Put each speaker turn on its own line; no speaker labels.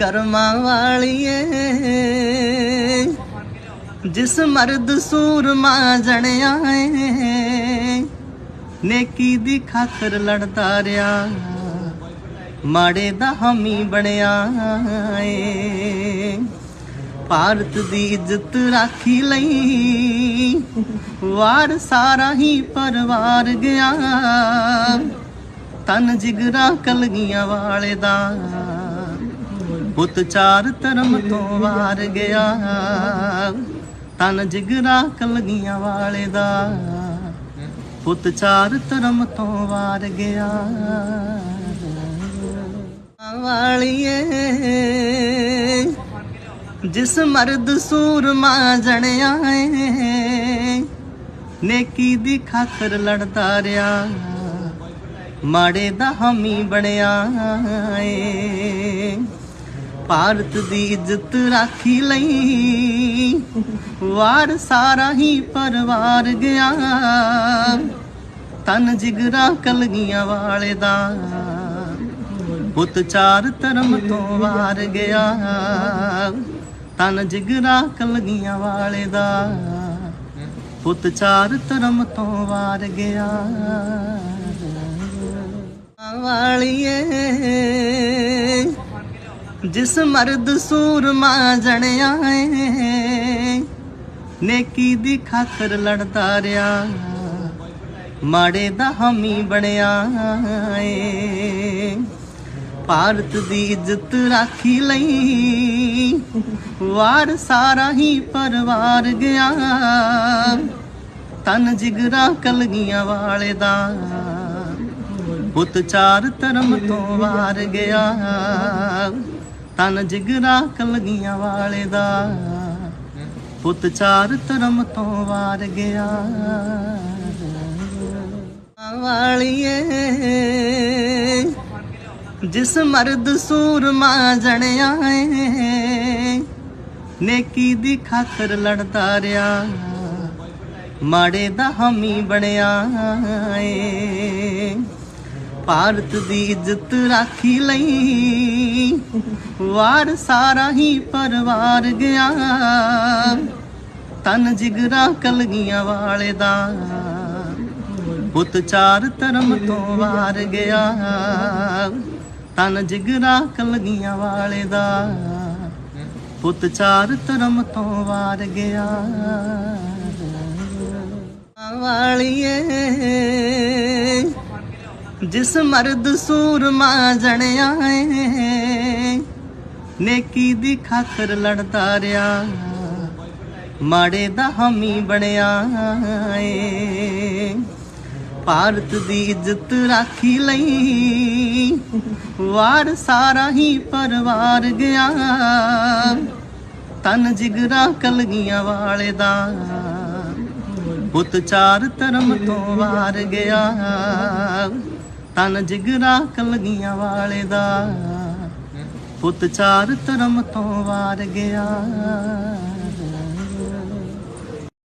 ਕਰਮਾਂ ਵਾਲੀਏ। ਜਿਸ ਮਰਦ ਸੂਰਮਾ ਜਣਿਆ ਏ ਨੇਕੀ ਦੀ ਖਾਤਰ ਲੜਦਾ ਰਿਆ। ਮਾੜੇ ਦਾ ਹਾਮੀ ਬਣਿਆ ਏ ਭਾਰਤ ਦੀ ਇੱਜ਼ਤ ਰਾਖੀ ਲਈ ਵਾਰ ਸਾਰਾ ਹੀ ਪਰਿਵਾਰ ਗਿਆ। ਤਨ ਜਿਗਰਾ ਕਲਗੀਆਂ ਵਾਲੇ ਦਾ। ਪੁੱਤ ਚਾਰ ਧਰਮ ਤੋਂ ਵਾਰ ਗਿਆ। ਤਨ ਜਿਗਰਾ ਕਲਗੀਆਂ ਵਾਲੇ ਦਾ। ਪੁੱਤ ਚਾਰ ਧਰਮ ਤੋਂ ਵਾਰ ਗਿਆ। ਵਾਲੀਏ, ਜਿਸ ਮਰਦ ਸੂਰਮਾ ਜਣਿਆ ਏ, ਨੇਕੀ ਦੀ ਖਾਤਰ ਲੜਦਾ ਰਿਆ ਮਾੜੇ ਦਾ ਹਾਮੀ ਬਣਿਆ ਏ। ਭਾਰਤ ਦੀ ਇੱਜ਼ਤ ਰਾਖੀ ਲਈ। ਵਾਰ ਸਾਰਾ ਹੀ ਪਰਿਵਾਰ ਗਿਆ। ਤਨ ਜਿਗਰਾ ਕਲਗੀਆਂ ਵਾਲੇ ਦਾ। ਪੁੱਤ ਚਾਰ ਧਰਮ ਤੋਂ ਵਾਰ ਗਿਆ। ਤਨ ਜਿਗਰਾ ਕਲਗੀਆਂ ਵਾਲੇ ਦਾ। ਪੁੱਤ ਚਾਰ ਧਰਮ ਤੋਂ ਵਾਰ ਗਿਆ। ਵਾਲੀਏ ਜਿਸ ਮਰਦ ਸੂਰਮਾ ਜਣਿਆ ਏ, ਨੇਕੀ ਦੀ ਖਾਤਰ ਲੜਦਾ ਰਿਆ। ਮਾੜੇ ਦਾ ਹਾਮੀ ਬਣਿਆ ਏ, ਭਾਰਤ ਦੀ ਇੱਜ਼ਤ ਰਾਖੀ ਲਈ ਵਾਰ ਸਾਰਾ ਹੀ ਪਰਿਵਾਰ ਗਿਆ। ਤਨ ਜਿਗਰਾ ਕਲਗੀਆਂ ਵਾਲੇ ਦਾ, ਪੁੱਤ ਚਾਰ ਧਰਮ ਤੋਂ ਵਾਰ ਗਿਆ। ਤਨ ਜਿਗਰਾ ਕਲਗੀਆਂ ਵਾਲੇ ਦਾ। ਪੁੱਤ ਚਾਰ ਧਰਮ ਤੋਂ ਵਾਰ ਗਿਆ। ਵਾਲੀਏ, ਜਿਸ ਮਰਦ ਸੂਰਮਾ ਜਣਿਆ ਏ, ਨੇਕੀ ਦੀ ਖਾਤਰ ਲੜਦਾ ਰਿਆ। ਮਾੜੇ ਦਾ ਹਾਮੀ ਬਣਿਆ ਏ, ਭਾਰਤ ਦੀ ਇੱਜ਼ਤ ਰਾਖੀ ਲਈ ਵਾਰ ਸਾਰਾ ਹੀ ਪਰਵਾਰ ਗਿਆ। ਤਨ ਜਿਗਰਾ ਕਲਗੀਆਂ ਵਾਲੇ ਦਾ। ਪੁੱਤ ਚਾਰ ਧਰਮ ਤੋਂ ਵਾਰ ਗਿਆ। ਤਨ ਜਿਗਰਾ ਕਲਗੀਆਂ ਵਾਲੇ ਦਾ। ਪੁੱਤ ਚਾਰ ਧਰਮ ਤੋਂ ਵਾਰ ਗਿਆ। ਵਾਲੀਏ ਜਿਸ ਮਰਦ ਸੂਰਮਾ ਜਣਿਆ ਏ, ਨੇਕੀ ਦੀ ਖਾਤਰ ਲੜਦਾ ਰਿਆ। ਮਾੜੇ ਦਾ ਹਾਮੀ ਬਣਿਆ ਏ, ਭਾਰਤ ਦੀ ਇੱਜ਼ਤ ਰਾਖੀ ਲਈ ਵਾਰ ਸਾਰਾ ਹੀ ਪਰਿਵਾਰ ਗਿਆ। ਤਨ ਜਿਗਰਾ ਕਲਗੀਆਂ ਵਾਲੇ ਦਾ, ਪੁੱਤ ਚਾਰ ਧਰਮ ਤੋਂ ਵਾਰ ਗਿਆ। ਤਨ ਜਿਗਰਾ ਕਲਗੀਆਂ ਵਾਲੇ ਦਾ। ਪੁੱਤ ਚਾਰ ਧਰਮ ਤੋਂ ਵਾਰ ਗਿਆ।